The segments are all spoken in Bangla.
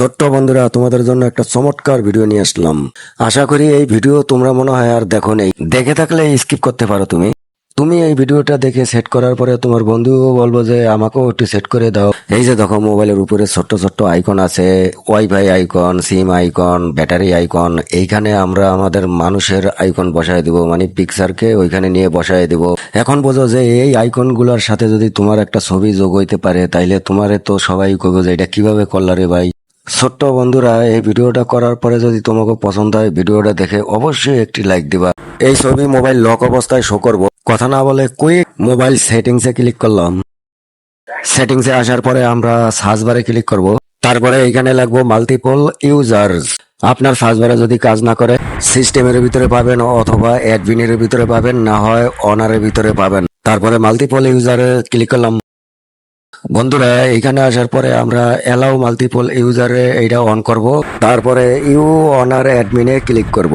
ছোট্ট বন্ধুরা, তোমাদের জন্য একটা চমৎকার ভিডিও নিয়ে আসলাম। আশা করি এই ভিডিও তোমরা মনে হয় আর দেখো নেই। দেখে থাকলে স্কিপ করতে পারো তুমি। তুমি এই ভিডিওটা দেখে সেট করার পরে তোমার বন্ধুও বলব যে, আমাকেও একটু সেট করে দাও। এই যে দেখো মোবাইলের উপরে ছোট্ট ছোট্ট আইকন আছে WiFi icon SIM icon battery icon এইখানে আমরা আমাদের মানুষের আইকন বসায় দিব মানে পিকচারকে ওইখানে নিয়ে বসায় দিব। এখন বোঝো যে, এই আইকনগুলার সাথে যদি তোমার একটা ছবি যোগ হইতে পারে, তাইলে তোমারে তো সবাই কইবো যে, এটা কীভাবে করলা রে ভাই? ছোট্ট বন্ধুরা, এই ভিডিওটা করার পরে যদি তোমাকে পছন্দ হয় ভিডিওটা দেখে অবশ্যই একটি লাইক দিবা। এই ছবি মোবাইল লক অবস্থায় শো করব। কথা না বলে কুইক মোবাইল সেটিংসে ক্লিক করলাম। সেটিংসে আসার পরে আমরা সার্চ বারে ক্লিক করব। তারপরে এখানে লাগবো মাল্টিপল ইউজার্স আপনার সার্চ বারে যদি কাজ না করে সিস্টেমের ভিতরে পাবেন অথবা অ্যাডমিনের ভিতরে পাবেন, না হয় অনারের ভিতরে পাবেন। তারপরে মাল্টিপল ইউজারে ক্লিক করলাম। বন্ধুরা, এখানে আসার পরে আমরা অ্যালাউ মাল্টিপল ইউজারে এইটা অন করব। তারপরে ইউ অনার অ্যাডমিনে ক্লিক করব।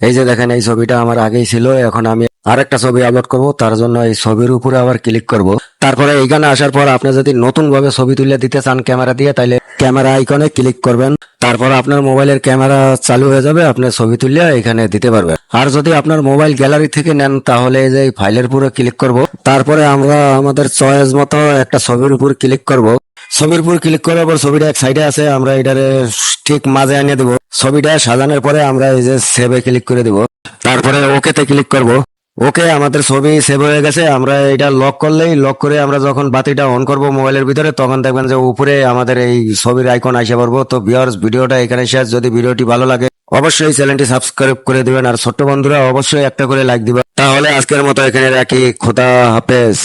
এই যে দেখেন, এই ছবিটা আমার আগেই ছিল, এখন আমি আরেকটা ছবি আপলোড করব, তার জন্য এই ছবির উপরে আবার ক্লিক করব। তারপরে এখানে আসার পর আপনি যদি নতুন ভাবে ছবি তুলে দিতে চান ক্যামেরা দিয়ে তাহলে ক্যামেরা আইকনে ক্লিক করবেন। তারপর আপনার মোবাইলের ক্যামেরা চালু হয়ে যাবে, আপনি ছবি তুলে এখানে দিতে পারবেন। আর যদি আপনার মোবাইল গ্যালারি থেকে নেন, তাহলে এই যে ফাইলের উপরে ক্লিক করব। তারপরে আমরা আমাদের চয়েস মতো একটা ছবির উপর ক্লিক করব। ছবির উপর ক্লিক করার পর ছবিটা এক সাইডে আছে, আমরা এটারে ঠিক মাঝে এনে দেবো। ছবিটা সাজানোর পরে আমরা এই যে সেভে ক্লিক করে দিব। তারপরে ওকেতে ক্লিক করব। ওকে, আমাদের ছবি সেভ হয়ে গেছে, আমরা এটা লক করলেই লক করে আমরা যখন বাতিটা অন করব মোবাইলের ভিতরে, তখন দেখবেন যে উপরে আমাদের এই ছবির আইকন আসে পারব তো ভিওর্স ভিডিওটা এখানে শেষ। যদি ভিডিওটি ভালো লাগে, অবশ্যই চ্যানেলটি সাবস্ক্রাইব করে দিবেন। আর ছোট্ট বন্ধুরা, অবশ্যই একটা করে লাইক দিবেন। তাহলে আজকের মতো এখানে রাখি। খোদা হাফেজ।